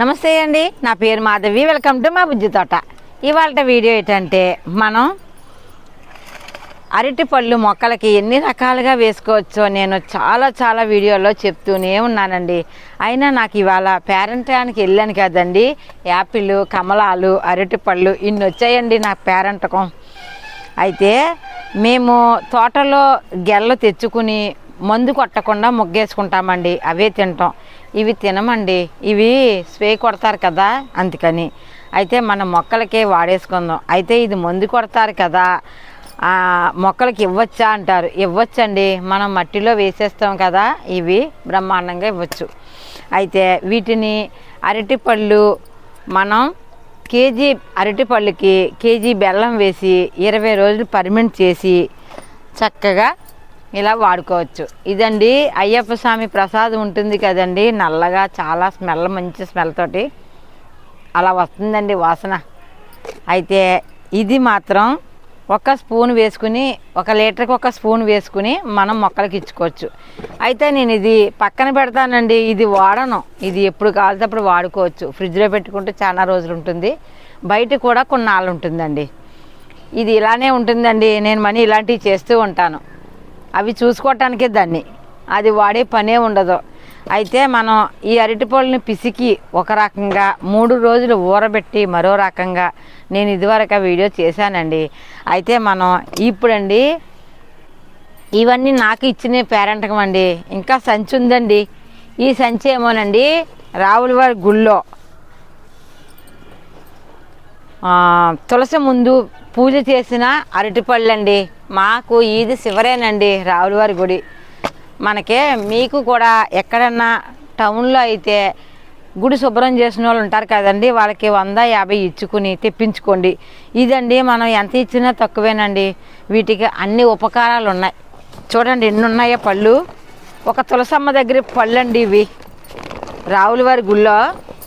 నమస్తే అండి. నా పేరు మాధవి. వెల్కమ్ టు మా బుజ్జి తోట. ఇవాళ వీడియో ఏంటంటే మనం అరటి పళ్ళు మొక్కలకి ఎన్ని రకాలుగా వేసుకోవచ్చో నేను చాలా చాలా వీడియోలో చెప్తూనే ఉన్నానండి. అయినా నాకు ఇవాళ పేరెంటానికి వెళ్ళాను కదండి. యాపిల్ కమలాలు అరటి పళ్ళు ఇన్ని వచ్చాయండి నా పేరెంటకం అయితే మేము తోటలో గెల్ల తెచ్చుకుని మందు కొట్టకుండా ముగ్గేసుకుంటామండి. అవే తింటాం. ఇవి తినమండి. ఇవి స్ప్రే కొడతారు కదా అందుకని. అయితే మన మొక్కలకే వాడేసుకుందాం. అయితే ఇది మందు కొడతారు కదా మొక్కలకి ఇవ్వచ్చా అంటారు. ఇవ్వచ్చండి. మనం మట్టిలో వేసేస్తాం కదా ఇవి బ్రహ్మాండంగా ఇవ్వచ్చు. అయితే వీటిని అరటిపళ్ళు మనం కేజీ అరటిపళ్ళకి కేజీ బెల్లం వేసి ఇరవై రోజులు పర్మెంట్ చేసి చక్కగా ఇలా వాడుకోవచ్చు. ఇదండి అయ్యప్ప స్వామి ప్రసాదం ఉంటుంది కదండి. నల్లగా చాలా స్మెల్ మంచి స్మెల్ తోటి అలా వస్తుందండి వాసన. అయితే ఇది మాత్రం ఒక స్పూన్ వేసుకుని ఒక లీటర్కి ఒక స్పూన్ వేసుకుని మనం మొక్కలకి ఇచ్చుకోవచ్చు. అయితే నేను ఇది పక్కన పెడతానండి. ఇది వాడను. ఇది ఎప్పుడు కావాలితే అప్పుడు వాడుకోవచ్చు. ఫ్రిడ్జ్లో పెట్టుకుంటే చాలా రోజులు ఉంటుంది. బయట కూడా కొన్నాళ్ళు ఉంటుందండి. ఇది ఇలానే ఉంటుందండి. నేను మనీ ఇలాంటివి చేస్తూ ఉంటాను. అవి చూసుకోవటానికే దాన్ని. అది వాడే పనే ఉండదు. అయితే మనం ఈ అరటిపళ్ళని పిసికి ఒక రకంగా మూడు రోజులు ఊరబెట్టి మరో రకంగా నేను ఇదివరకు వీడియో చేశానండి. అయితే మనం ఇప్పుడండి ఇవన్నీ నాకు ఇచ్చిన పేరెంటకం అండి. ఇంకా సంచి ఉందండి. ఈ సంచి ఏమోనండి రావులవారి గుళ్ళో తులసి ముందు పూజ చేసిన అరటిపళ్ళండి. మాకు ఇది శివరేనండి రావులవారి గుడి. మనకే మీకు కూడా ఎక్కడన్నా టౌన్లో అయితే గుడి శుభ్రం చేసిన వాళ్ళు ఉంటారు కదండి వాళ్ళకి వంద యాభై ఇచ్చుకుని తెప్పించుకోండి. ఇదండి మనం ఎంత ఇచ్చినా తక్కువేనండి. వీటికి అన్ని ఉపకారాలు ఉన్నాయి. చూడండి ఎన్ని ఉన్నాయో పళ్ళు. ఒక తులసమ్మ దగ్గర పళ్ళు అండి ఇవి రావులవారి గుళ్ళో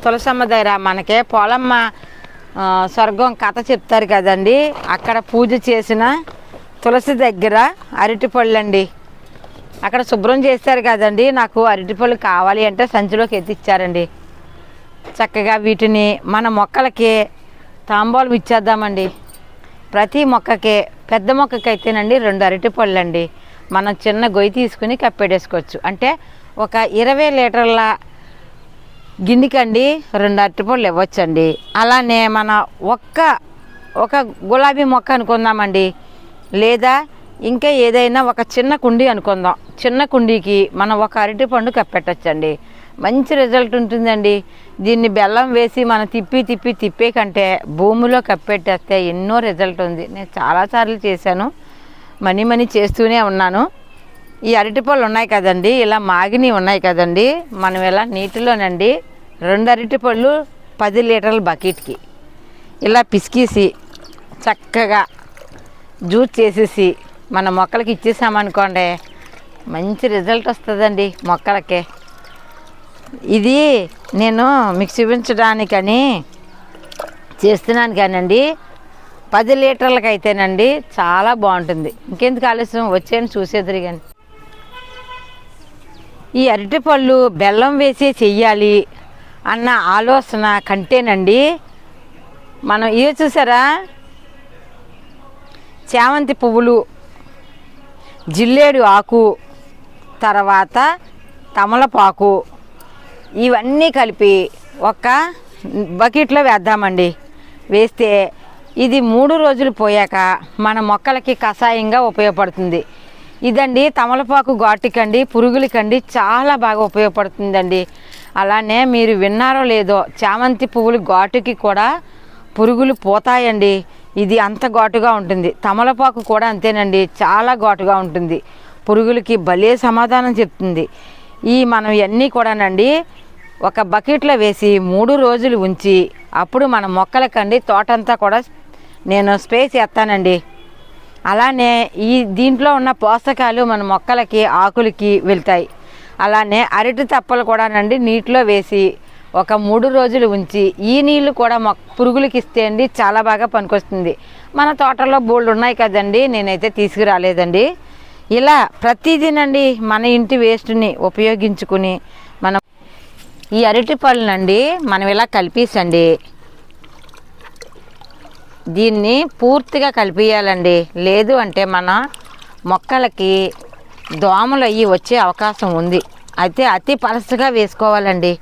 తులసమ్మ దగ్గర మనకే పోలమ్మ స్వర్గం కథ చెప్తారు కదండి. అక్కడ పూజ చేసిన తులసి దగ్గర అరటిపళ్ళు అండి. అక్కడ శుభ్రం చేస్తారు కదండి. నాకు అరటిపళ్ళు కావాలి అంటే సంచిలోకి ఎత్తిచ్చారండి. చక్కగా వీటిని మన మొక్కలకి తాంబూలం ఇచ్చేద్దామండి. ప్రతి మొక్కకి పెద్ద మొక్కకి అయితేనండి రెండు అరటిపళ్ళు అండి మనం చిన్న గొయ్యి తీసుకుని కప్పెడేసుకోవచ్చు అంటే ఒక ఇరవై లీటర్ల గిన్నెకండి రెండు అరటిపళ్ళు ఇవ్వచ్చండి. అలానే మన ఒక్క ఒక గులాబీ మొక్క అనుకుందామండి. లేదా ఇంకా ఏదైనా ఒక చిన్న కుండీ అనుకుందాం. చిన్న కుండీకి మనం ఒక అరటిపండు కప్పెట్టచ్చండి. మంచి రిజల్ట్ ఉంటుందండి. దీన్ని బెల్లం వేసి మనం తిప్పి తిప్పి తిప్పే కంటే భూమిలో కప్పెట్టేస్తే ఎన్నో రిజల్ట్ ఉంది. నేను చాలాసార్లు చేశాను. మనీ మనీ చేస్తూనే ఉన్నాను. ఈ అరటిపళ్ళు ఉన్నాయి కదండి ఇలా మాగిని ఉన్నాయి కదండి. మనం ఇలా నీటిలోనండి రెండు అరటిపళ్ళు పది లీటర్ల బకెట్కి. ఇలా పిసికేసి చక్కగా జ్యూస్ చేసేసి మన మొక్కలకి ఇచ్చేసామనుకోండి మంచి రిజల్ట్ వస్తుందండి మొక్కలకి. ఇది నేను మీకు చూపించడానికని చేస్తున్నాను కానండి. పది లీటర్లకి అయితేనండి చాలా బాగుంటుంది. ఇంకెందుకు ఆలస్యం? వచ్చేయని చూసేద్దరు కానీ. ఈ అరటిపళ్ళు బెల్లం వేసి చెయ్యాలి. అన్న ఆలోచన కంటేనండి. మనం ఇవి చూసారా? చామంతి పువ్వులు జిల్లేడు ఆకు తర్వాత తమలపాకు ఇవన్నీ కలిపి ఒక బకెట్లో వేద్దామండి. వేస్తే ఇది మూడు రోజులు పోయాక మన మొక్కలకి కషాయంగా ఉపయోగపడుతుంది. ఇదండి తమలపాకు ఘాటుకండి పురుగులకండి చాలా బాగా ఉపయోగపడుతుందండి. అలానే మీరు విన్నారో లేదో చామంతి పువ్వులు ఘాటుకి కూడా పురుగులు పోతాయండి. ఇది అంత ఘాటుగా ఉంటుంది. తమలపాకు కూడా అంతేనండి. చాలా ఘాటుగా ఉంటుంది. పురుగులకి భలే సమాధానం చెప్తుంది. ఈ మనం ఇవన్నీ కూడానండి ఒక బకెట్లో వేసి మూడు రోజులు ఉంచి అప్పుడు మన మొక్కలకండి తోటంతా కూడా నేను స్ప్రే చేస్తానండి. అలానే ఈ దీంట్లో ఉన్న పోషకాలు మన మొక్కలకి ఆకులకి వెళ్తాయి. అలానే అరటి తప్పలు కూడానండి నీటిలో వేసి ఒక మూడు రోజులు ఉంచి ఈ నీళ్ళు కూడా మొక్క పురుగులకి ఇస్తే అండి చాలా బాగా పనికొస్తుంది. మన తోటలో బోళ్ళు ఉన్నాయి కదండి నేనైతే తీసుకురాలేదండి. ఇలా ప్రతిదినండి మన ఇంటి వేస్ట్ని ఉపయోగించుకుని మనం ఈ అరటి పళ్ళనండి మనం ఇలా కలిపేసండి. దీన్ని పూర్తిగా కలిపియాలండి. లేదు అంటే మన మొక్కలకి దోమలు అయ్యి వచ్చే అవకాశం ఉంది. అయితే అతి పలసగా వేసుకోవాలండి.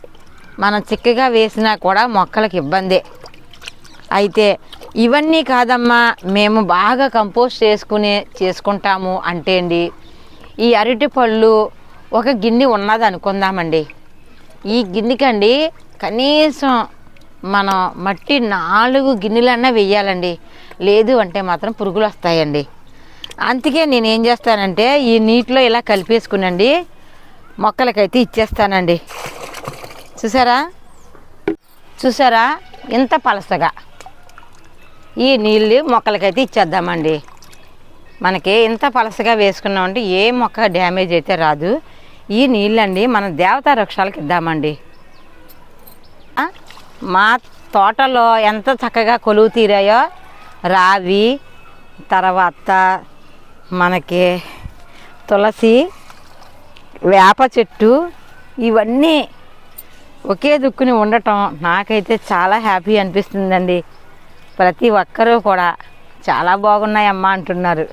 మనం చిక్కగా వేసినా కూడా మొక్కలకి ఇబ్బందే. అయితే ఇవన్నీ కాదమ్మా మేము బాగా కంపోస్ట్ చేసుకునే చేసుకుంటాము అంటే అండి ఈ అరటి పళ్ళు ఒక గిన్నె ఉన్నది అనుకుందామండి. ఈ గిన్నెకండి కనీసం మనం మట్టి నాలుగు గిన్నెలన్నా వెయ్యాలండి. లేదు అంటే మాత్రం పురుగులు వస్తాయండి. అందుకే నేను ఏం చేస్తానంటే ఈ నీటిలో ఇలా కలిపేసుకునండి. మొక్కలకైతే ఇచ్చేస్తానండి. చూసారా? చూసారా? ఇంత పలసగా. ఈ నీళ్ళు మొక్కలకైతే ఇచ్చేద్దామండి. మనకి ఇంత పలసగా వేసుకున్నామంటే ఏ మొక్క డ్యామేజ్ అయితే రాదు. ఈ నీళ్ళండి మన దేవతా వృక్షాలకు ఇద్దామండి. మా తోటలో ఎంత చక్కగా కొలువు తీరాయో రావి తర్వాత మనకి తులసి వేప చెట్టు ఇవన్నీ ఒకే దుక్కుని ఉండటం నాకైతే చాలా హ్యాపీ అనిపిస్తుందండి. ప్రతి ఒక్కరూ కూడా చాలా బాగున్నాయమ్మా అంటున్నారు.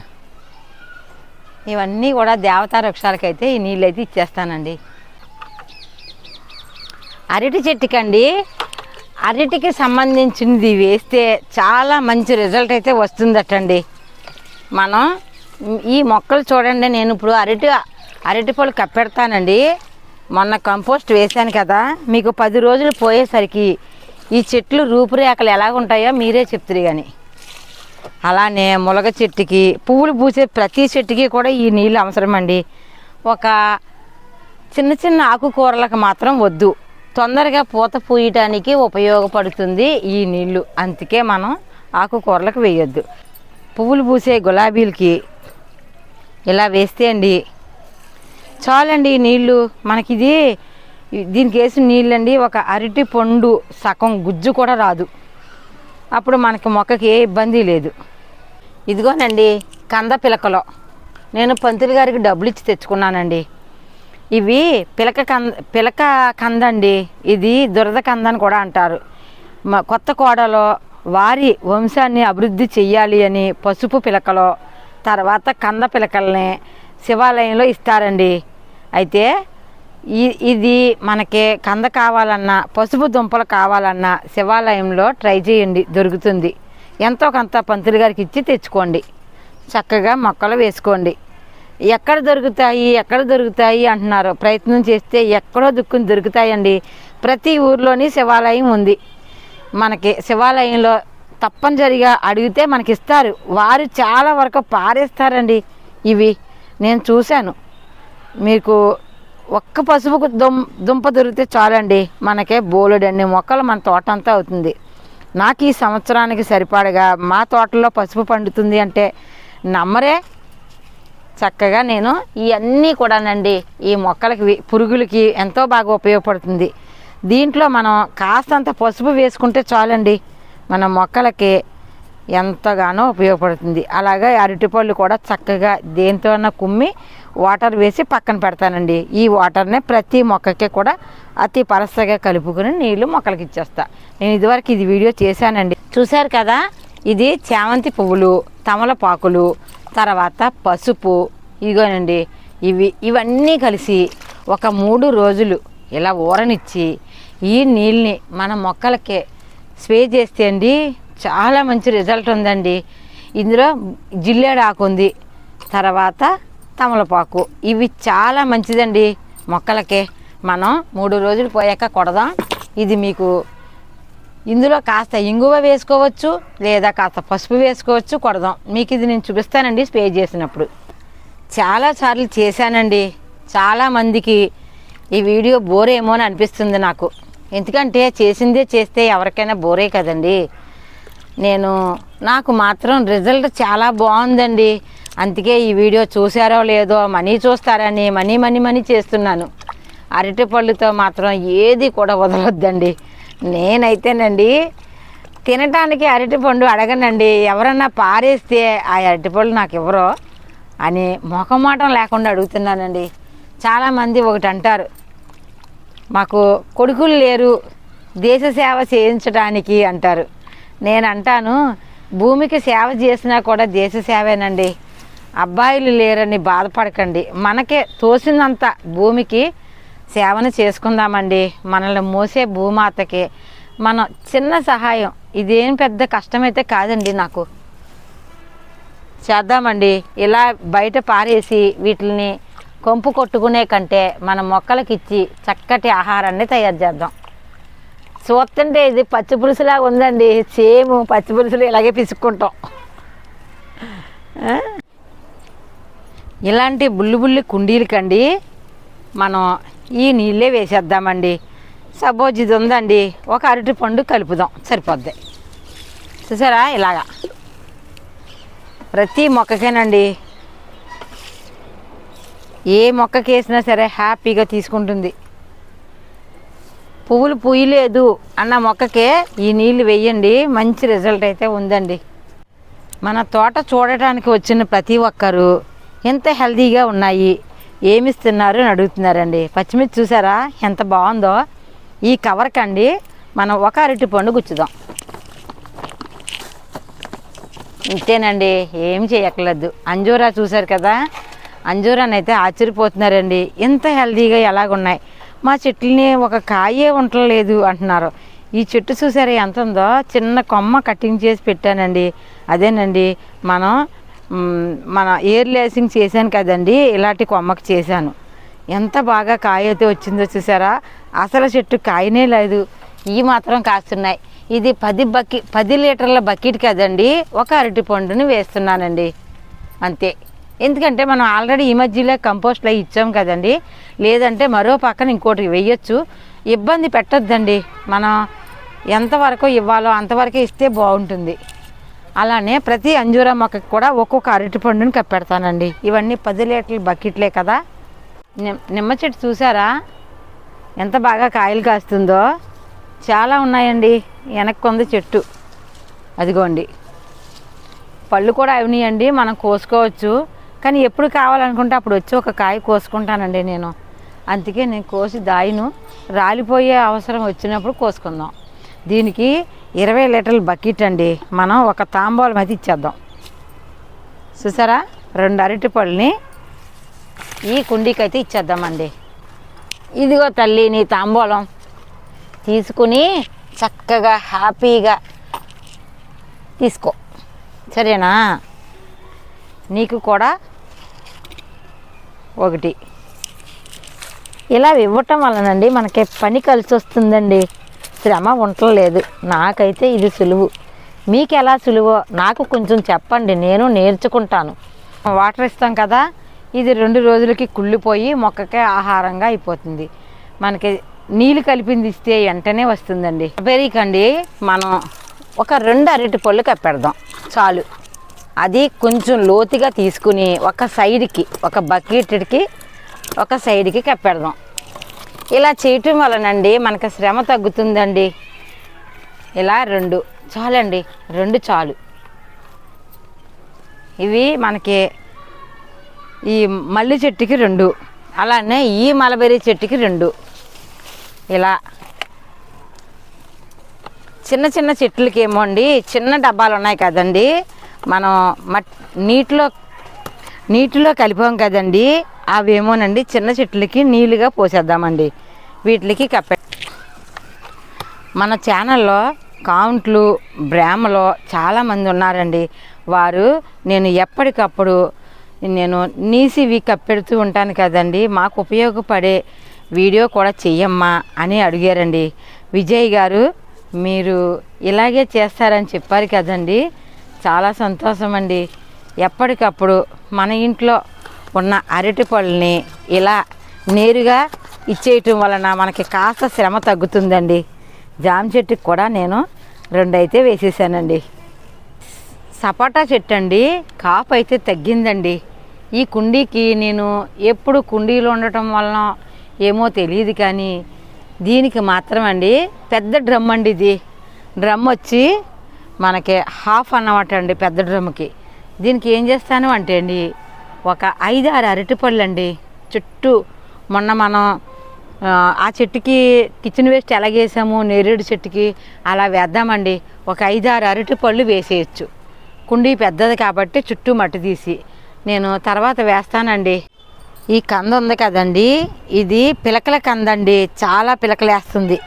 ఇవన్నీ కూడా దేవతా వృక్షాలకైతే ఈ నీళ్ళు అయితే ఇచ్చేస్తానండి. అరటి చెట్టుకండి. అరటికి సంబంధించినది వేస్తే చాలా మంచి రిజల్ట్ అయితే వస్తుందటండి. మనం ఈ మొక్కలు చూడండి నేను ఇప్పుడు అరటి అరటి పళ్ళు కప్పెడతానండి. మొన్న కంపోస్ట్ వేశాను కదా మీకు పది రోజులు పోయేసరికి ఈ చెట్లు రూపురేఖలు ఎలా ఉంటాయో మీరే చెప్తారు కానీ అలానే ములగ చెట్టుకి పువ్వులు పూసే ప్రతి చెట్టుకి కూడా ఈ నీళ్ళు అవసరమండి. ఒక చిన్న చిన్న ఆకుకూరలకు మాత్రం వద్దు. తొందరగా పూత పూయటానికి ఉపయోగపడుతుంది ఈ నీళ్ళు. అందుకే మనం ఆకుకూరలకు వేయొద్దు. పువ్వులు పూసే గులాబీలకి ఇలా వేస్తే అండి చాలండి ఈ నీళ్ళు. మనకి ఇది దీనికి వేసిన నీళ్ళండి ఒక అరటి పండు సగం గుజ్జు కూడా రాదు. అప్పుడు మనకి మొక్కకి ఏ ఇబ్బంది లేదు. ఇదిగోనండి కంద పిలకలో. నేను పంతులు గారికి డబ్బులు ఇచ్చి తెచ్చుకున్నానండి. ఇవి పిలక కంద పిలక కంద అండి ఇది దురద కంద అని కూడా అంటారు. మా కొత్త కోడలో వారి వంశాన్ని అభివృద్ధి చెయ్యాలి అని పసుపు పిలకలో తర్వాత కంద పిలకల్ని శివాలయంలో ఇస్తారండి. అయితే ఇది మనకి కంద కావాలన్నా పసుపు దుంపలు కావాలన్నా శివాలయంలో ట్రై చేయండి దొరుకుతుంది. ఎంతో కొంత పంతులు గారికి ఇచ్చి తెచ్చుకోండి. చక్కగా మొక్కలు వేసుకోండి. ఎక్కడ దొరుకుతాయి ఎక్కడ దొరుకుతాయి అంటున్నారు. ప్రయత్నం చేస్తే ఎక్కడో దుక్కుని దొరుకుతాయండి. ప్రతి ఊర్లోని శివాలయం ఉంది. మనకి శివాలయంలో తప్పనిసరిగా అడిగితే మనకి ఇస్తారు వారు చాలా వరకు పారేస్తారండి ఇవి. నేను చూశాను. మీకు ఒక్క పసుపు దుం దుంప దొరికితే చాలండి. మనకే బోలెడన్ని మొక్కలు మన తోట అంతా అవుతుంది. నాకు ఈ సంవత్సరానికి సరిపడగా మా తోటలో పసుపు పండుతుంది అంటే నమ్మరే. చక్కగా నేను ఇవన్నీ కూడానండి ఈ మొక్కలకి పురుగులకి ఎంతో బాగా ఉపయోగపడుతుంది. దీంట్లో మనం కాస్తంత పసుపు వేసుకుంటే చాలండి. మన మొక్కలకి ఎంతగానో ఉపయోగపడుతుంది. అలాగే అరటిపళ్ళు కూడా చక్కగా దేంతోనన్నా కుమ్మి వాటర్ వేసి పక్కన పెడతానండి. ఈ వాటర్నే ప్రతి మొక్కకి కూడా అతి పరసగా కలుపుకుని నీళ్ళు మొక్కలకి ఇచ్చేస్తా. నేను ఇదివరకు ఇది వీడియో చేశానండి. చూశారు కదా? ఇది చామంతి పువ్వులు తమలపాకులు తర్వాత పసుపు ఇదిగోనండి ఇవి ఇవన్నీ కలిసి ఒక మూడు రోజులు ఇలా ఊరనిచ్చి ఈ నీళ్ళని మన మొక్కలకి స్ప్రే చేస్తే అండి చాలా మంచి రిజల్ట్ ఉందండి. ఇందులో జిల్లేడాకు ఉంది తర్వాత తమలపాకు. ఇవి చాలా మంచిదండి మొక్కలకి. మనం మూడు రోజులు పోయాక కొడదాం. ఇది మీకు ఇందులో కాస్త ఇంగువ వేసుకోవచ్చు లేదా కాస్త పసుపు వేసుకోవచ్చు కొడదాం. మీకు ఇది నేను చూపిస్తానండి స్ప్రే చేసినప్పుడు. చాలా సార్లు చేశానండి. చాలా మందికి ఈ వీడియో బోరేమో అని అనిపిస్తుంది నాకు. ఎందుకంటే చేసిందే చేస్తే ఎవరికైనా బోరే కదండి. నేను నాకు మాత్రం రిజల్ట్ చాలా బాగుందండి. అందుకే ఈ వీడియో చూసారో లేదో మనీ చూస్తారని మనీ మనీ మనీ చేస్తున్నాను. అరటిపళ్ళుతో మాత్రం ఏది కూడా వదలొద్దండి. నేనైతేనండి తినటానికి అరటిపండు అడగనండి. ఎవరన్నా పారేస్తే ఆ అరటిపళ్ళు నాకు ఇవ్వరో అని మొఖమాటం లేకుండా అడుగుతున్నానండి. చాలామంది ఒకటి అంటారు మాకు కొడుకులు లేరు దేశ సేవ చేయించడానికి అంటారు. నేను అంటాను భూమికి సేవ చేసినా కూడా దేశ సేవేనండి. అబ్బాయిలు లేరని బాధపడకండి. మనకే తోసినంత భూమికి సేవను చేసుకుందామండి. మనల్ని మోసే భూమాతకి. మనం చిన్న సహాయం ఇదేం పెద్ద కష్టమైతే కాదండి నాకు. చేద్దామండి. ఇలా బయట పారేసి వీటిని కొంపు కొట్టుకునే కంటే మన మొక్కలకి ఇచ్చి చక్కటి ఆహారాన్ని తయారు చేద్దాం. చూస్తుంటే ఇది పచ్చి పులుసులాగా ఉందండి. సేమ్ పచ్చి పులుసులు ఇలాగే పిసుక్కుంటాం. ఇలాంటి బుల్లి బుల్లి కుండీలకండి మనం ఈ నీళ్ళే వేసేద్దామండి. సపోజ్ ఇది ఉందండి. ఒక అరటి పండు కలుపుదాం. సరిపోద్ది. చూసారా? ఇలాగా. ప్రతి మొక్కకేనండి. ఏ మొక్కకి వేసినా సరే హ్యాపీగా తీసుకుంటుంది. పువ్వులు పూయలేదు అన్న మొక్కకే ఈ నీళ్ళు వేయండి మంచి రిజల్ట్ అయితే ఉందండి. మన తోట చూడటానికి వచ్చిన ప్రతి ఒక్కరు ఎంత హెల్తీగా ఉన్నాయి ఏమి ఇస్తున్నారు అని అడుగుతున్నారండి. పచ్చిమిర్చి చూసారా ఎంత బాగుందో. ఈ కవర్కండి మనం ఒక అరటి పండు గుచ్చుదాం. ఇంతేనండి ఏం చేయక్కర్లేదు. అంజూరా చూశారు కదా? అంజూరాని అయితే ఆశ్చర్యపోతున్నారండి. ఇంత హెల్తీగా ఎలాగున్నాయి? మా చెట్లని ఒక కాయే ఉండలేదు అంటున్నారు. ఈ చెట్టు చూసారా ఎంత ఉందో? చిన్న కొమ్మ కటింగ్ చేసి పెట్టానండి. అదేనండి మనం మన ఎయిర్ లేసింగ్ చేశాను కదండి ఇలాంటి కొమ్మకి చేశాను. ఎంత బాగా కాయ అయితే వచ్చిందో చూసారా? అసలు చెట్టు కాయనే లేదు. ఈ మాత్రం కాస్తున్నాయి. ఇది పది బకి పది లీటర్ల బకెట్ కదండి. ఒక అరటి పండుని వేస్తున్నానండి. అంతే. ఎందుకంటే మనం ఆల్రెడీ ఈ మధ్యలో కంపోస్ట్లో ఇచ్చాం కదండి. లేదంటే మరో పక్కన ఇంకోటి వేయచ్చు. ఇబ్బంది పెట్టొద్దండి. మనం ఎంతవరకు ఇవ్వాలో అంతవరకే ఇస్తే బాగుంటుంది. అలానే ప్రతి అంజూర మొక్కకి కూడా ఒక్కొక్క అరటి పండుని కప్పెడతానండి. ఇవన్నీ పది లీటర్ల బకెట్లే కదా. నిమ్- నిమ్మ చెట్టు చూసారా? ఎంత బాగా కాయలు కాస్తుందో. చాలా ఉన్నాయండి. వెనక్కి ఉంది చెట్టు. అదిగోండి. పళ్ళు కూడా అయినాయండి మనం కోసుకోవచ్చు. కానీ ఎప్పుడు కావాలనుకుంటే అప్పుడు వచ్చి ఒక కాయ కోసుకుంటానండి నేను. అందుకే నేను కోసి దాయిను. రాలిపోయే అవసరం వచ్చినప్పుడు కోసుకుందాం. దీనికి ఇరవై లీటర్ల బకెట్ అండి. మనం ఒక తాంబూలం అయితే ఇచ్చేద్దాం. చూసారా? రెండు అరటి పళ్ళని ఈ కుండీకి అయితే ఇచ్చేద్దామండి. ఇదిగో తల్లి నీ తాంబూలం. తీసుకుని చక్కగా హ్యాపీగా తీసుకో. సరేనా? నీకు కూడా ఒకటి. ఇలా ఇవ్వటం వలనండి మనకి పని కలిసి వస్తుందండి శ్రమ ఉండలేదు నాకైతే ఇది సులువు. మీకు ఎలా సులువో నాకు కొంచెం చెప్పండి. నేను నేర్చుకుంటాను. వాటర్ ఇస్తాం కదా ఇది రెండు రోజులకి కుళ్ళిపోయి మొక్కకే ఆహారంగా అయిపోతుంది. మనకి నీళ్ళు కలిపింది ఇస్తే వెంటనే వస్తుందండి. పెరికండి మనం ఒక రెండు అరటి పళ్ళు కప్పెడదాం. చాలు. అది కొంచెం లోతుగా తీసుకుని ఒక సైడ్కి ఒక బకెట్కి ఒక సైడ్కి కప్పెడదాం. ఇలా చేయటం వలనండి మనకు శ్రమ తగ్గుతుందండి. ఇలా రెండు. చాలండి. రెండు చాలు. ఇవి మనకి ఈ మల్లి చెట్టుకి రెండు. అలానే ఈ మలబెర్రీ చెట్టుకి రెండు. ఇలా చిన్న చిన్న చెట్లకి ఏమో అండి చిన్న డబ్బాలు ఉన్నాయి కదండి. మనం మట్ నీటిలో నీటిలో కలిపాం కదండి. అవేమోనండి చిన్న చెట్లకి నీళ్ళుగా పోసేద్దామండి. వీటికి కప్పె మన ఛానల్లో కౌంట్లు బ్రాహ్మలో చాలామంది ఉన్నారండి. వారు నేను ఎప్పటికప్పుడు నేను నీసివి కప్పెడుతూ ఉంటాను కదండి. మాకు ఉపయోగపడే వీడియో కూడా చెయ్యమ్మా అని అడిగారండి. విజయ్ గారు మీరు ఇలాగే చేస్తారని చెప్పారు కదండి. చాలా సంతోషం అండి ఎప్పటికప్పుడు మన ఇంట్లో ఉన్న అరటి పళ్ళని ఇలా నేరుగా ఇచ్చేయటం వలన మనకి కాస్త శ్రమ తగ్గుతుందండి. జామ చెట్టుకి కూడా నేను రెండైతే వేసేసానండి. సపోటా చెట్టు అండి కాపు అయితే తగ్గిందండి. ఈ కుండీకి నేను ఎప్పుడు కుండీలు ఉండటం వలన ఏమో తెలియదు కానీ దీనికి మాత్రం అండి పెద్ద డ్రమ్ అండి ఇది. డ్రమ్ వచ్చి మనకి హాఫ్ అన్నమాట అండి పెద్ద డ్రమ్కి. దీనికి ఏం చేస్తాను అంటే అండి ఒక ఐదు ఆరు అరటిపళ్ళు అండి చుట్టూ మొన్న మనం ఆ, ఆ చెట్టుకి కిచెన్ వేస్ట్ ఎలాగేసాము నేరేడు చెట్టుకి అలా వేద్దామండి. ఒక ఐదారు అరటి పళ్ళు వేసేయచ్చు. కుండీ పెద్దది కాబట్టి చుట్టూ మట్టి తీసి. నేను తర్వాత వేస్తానండి. ఈ కంద ఉంది కదండి. ఇది పిలకల కందండి. చాలా పిలకలేస్తుంది.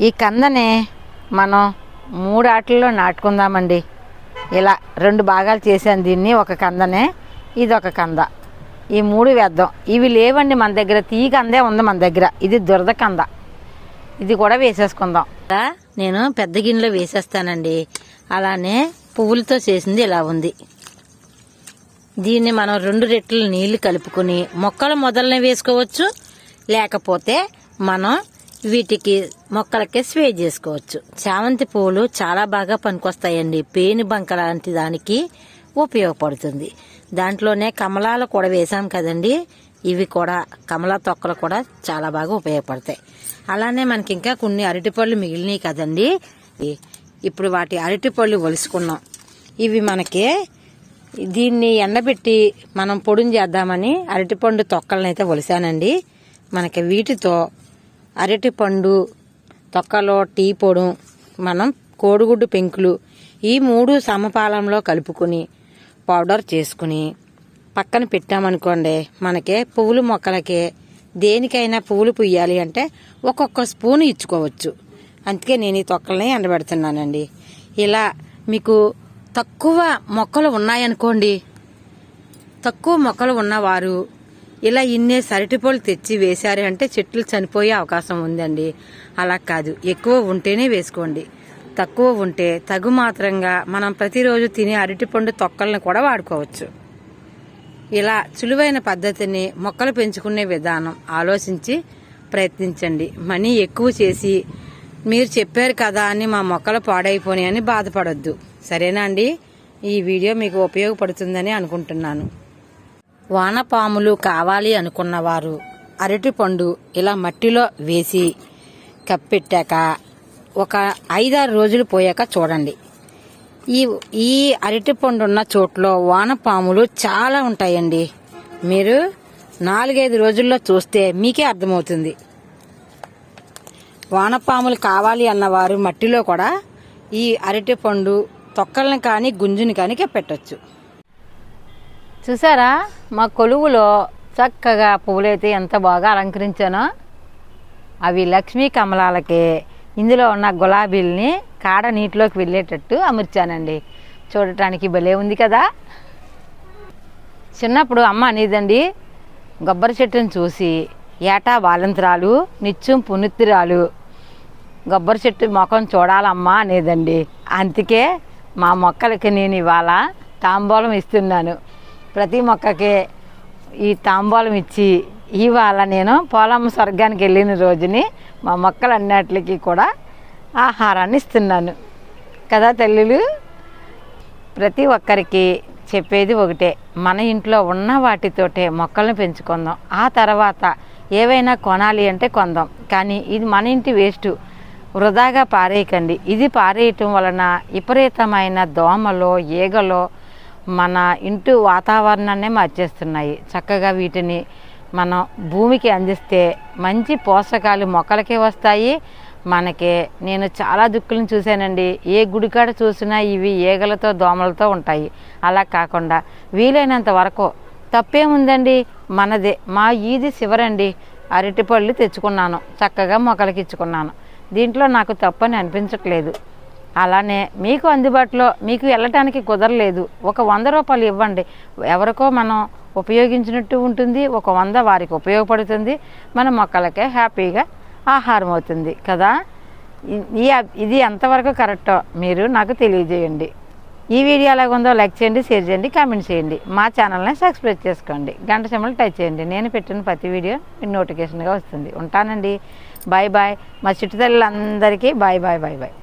ఈ కందని మనం మూడు ఆటల్లో నాటుకుందామండి. ఇలా రెండు భాగాలు చేసాను దీన్ని. ఒక కందనే ఇది ఒక కంద. ఈ మూడు వేద్దాం. ఇవి లేవండి మన దగ్గర. తీ కందే ఉంది మన దగ్గర. ఇది దురద కంద. ఇది కూడా వేసేసుకుందాం. నేను పెద్ద గిన్నెలో వేసేస్తానండి. అలానే పువ్వులతో చేసింది ఇలా ఉంది. దీన్ని మనం రెండు రెట్లు నీళ్ళు కలుపుకొని మొక్కలు మొదలనే వేసుకోవచ్చు. లేకపోతే మనం వీటికి మొక్కలకి స్ప్రే చేసుకోవచ్చు. చామంతి పువ్వులు చాలా బాగా పనికొస్తాయండి. పేను బంక లాంటి దానికి ఉపయోగపడుతుంది. దాంట్లోనే కమలాలు కూడా వేసాం కదండి. ఇవి కూడా కమలా తొక్కలు కూడా చాలా బాగా ఉపయోగపడతాయి. అలానే మనకి ఇంకా కొన్ని అరటిపళ్ళు మిగిలినాయి కదండి. ఇప్పుడు వాటి అరటిపళ్ళు ఒలుసుకున్నాం. ఇవి మనకి దీన్ని ఎండబెట్టి మనం పొడిని చేద్దామని అరటిపండు తొక్కలను అయితే ఒలిసానండి. మనకి వీటితో అరటిపండు తొక్కలో టీ పొడు మనం కోడిగుడ్డు పెంకులు ఈ మూడు సమపాలంలో కలుపుకొని పౌడర్ చేసుకుని పక్కన పెట్టామనుకోండి మనకి పువ్వులు మొక్కలకి దేనికైనా పువ్వులు పుయ్యాలి అంటే ఒక్కొక్క స్పూన్ ఇచ్చుకోవచ్చు. అందుకే నేను ఈ తొక్కల్ని ఎండబెడుతున్నానండి. ఇలా మీకు తక్కువ మొక్కలు ఉన్నాయనుకోండి. తక్కువ మొక్కలు ఉన్నవారు ఇలా ఇన్నే సరిటిపళ్ళు తెచ్చి వేశారు అంటే చెట్లు చనిపోయే అవకాశం ఉందండి. అలా కాదు. ఎక్కువ ఉంటేనే వేసుకోండి. తక్కువ ఉంటే తగు మాత్రంగా మనం ప్రతిరోజు తినే అరటిపండు తొక్కలను కూడా వాడుకోవచ్చు. ఇలా సులువైన పద్ధతిని మొక్కలు పెంచుకునే విధానం ఆలోచించి ప్రయత్నించండి. మనీ ఎక్కువ చేసి మీరు చెప్పారు కదా అని మా మొక్కలు పాడైపోయాయని అని బాధపడొద్దు. సరేనా అండి? ఈ వీడియో మీకు ఉపయోగపడుతుందని అనుకుంటున్నాను. వానపాములు కావాలి అనుకున్నవారు అరటిపండు ఇలా మట్టిలో వేసి కప్పెట్టాక ఒక ఐదారు రోజులు పోయాక చూడండి. ఈ ఈ అరటిపండు ఉన్న చోట్లో వానపాములు చాలా ఉంటాయండి. మీరు నాలుగైదు రోజుల్లో చూస్తే మీకే అర్థమవుతుంది. వానపాములు కావాలి అన్నవారు మట్టిలో కూడా ఈ అరటిపండు తొక్కల్ని కానీ గుంజుని కానీ పెట్టచ్చు చూసారా? మా కొలువులో చక్కగా పువ్వులైతే ఎంత బాగా అలంకరించానో. అవి లక్ష్మీ కమలాలకి. ఇందులో ఉన్న గులాబీల్ని కాడ నీటిలోకి వెళ్ళేటట్టు అమర్చానండి. చూడటానికి భలే ఉంది కదా? చిన్నప్పుడు అమ్మ అనేదండి కొబ్బరి చెట్టుని చూసి ఏటా వాలంతరాలు నిత్యం పునిత్తిరాలు కొబ్బరి చెట్టు ముఖం చూడాలమ్మా అనేదండి. అందుకే మా మొక్కలకి నేను ఇవాళ తాంబూలం ఇస్తున్నాను. ప్రతి మొక్కకి ఈ తాంబూలం ఇచ్చి ఇవాళ నేను పోలమ్మ స్వర్గానికి వెళ్ళిన రోజుని మా మొక్కలన్నిటికి కూడా ఆహారాన్ని ఇస్తున్నాను. కదా తల్లులు? ప్రతి ఒక్కరికి చెప్పేది ఒకటే మన ఇంట్లో ఉన్న వాటితోటే మొక్కలను పెంచుకుందాం. ఆ తర్వాత ఏవైనా కొనాలి అంటే కొందాం. కానీ ఇది మన ఇంటి వేస్ట్. వృధాగా పారేయకండి. ఇది పారేయటం వలన విపరీతమైన దోమలో ఈగలో మన ఇంటి వాతావరణాన్నే మార్చేస్తున్నాయి. చక్కగా వీటిని మనం భూమికి అందిస్తే మంచి పోషకాలు మొక్కలకే వస్తాయి. మనకి నేను చాలా దుక్కులను చూశానండి. ఏ గుడికాడ చూసినా ఇవి ఈగలతో దోమలతో ఉంటాయి. అలా కాకుండా వీలైనంత వరకు తప్పేముందండి? మనదే. మా ఈది శివరండి అరటిపళ్ళు తెచ్చుకున్నాను. చక్కగా మొక్కలకి ఇచ్చుకున్నాను. దీంట్లో నాకు తప్పని అనిపించట్లేదు. అలానే మీకు అందుబాటులో మీకు వెళ్ళటానికి కుదరలేదు. ఒక వంద రూపాయలు ఇవ్వండి. ఎవరికో మనం ఉపయోగించినట్టు ఉంటుంది ఒక వంద వారికి ఉపయోగపడుతుంది. మన మొక్కలకే హ్యాపీగా ఆహారం అవుతుంది కదా? ఈ ఇది ఎంతవరకు కరెక్టో మీరు నాకు తెలియజేయండి. ఈ వీడియో ఎలాగ ఉందో లైక్ చేయండి షేర్ చేయండి కామెంట్ చేయండి. మా ఛానల్ని సబ్స్క్రైబ్ చేసుకోండి. గంట సింబల్ టచ్ చేయండి. నేను పెట్టిన ప్రతి వీడియో నోటిఫికేషన్గా వస్తుంది. ఉంటానండి. బాయ్ బాయ్ మా చిట్టుతల్లందరికీ బాయ్ బాయ్ బాయ్ బాయ్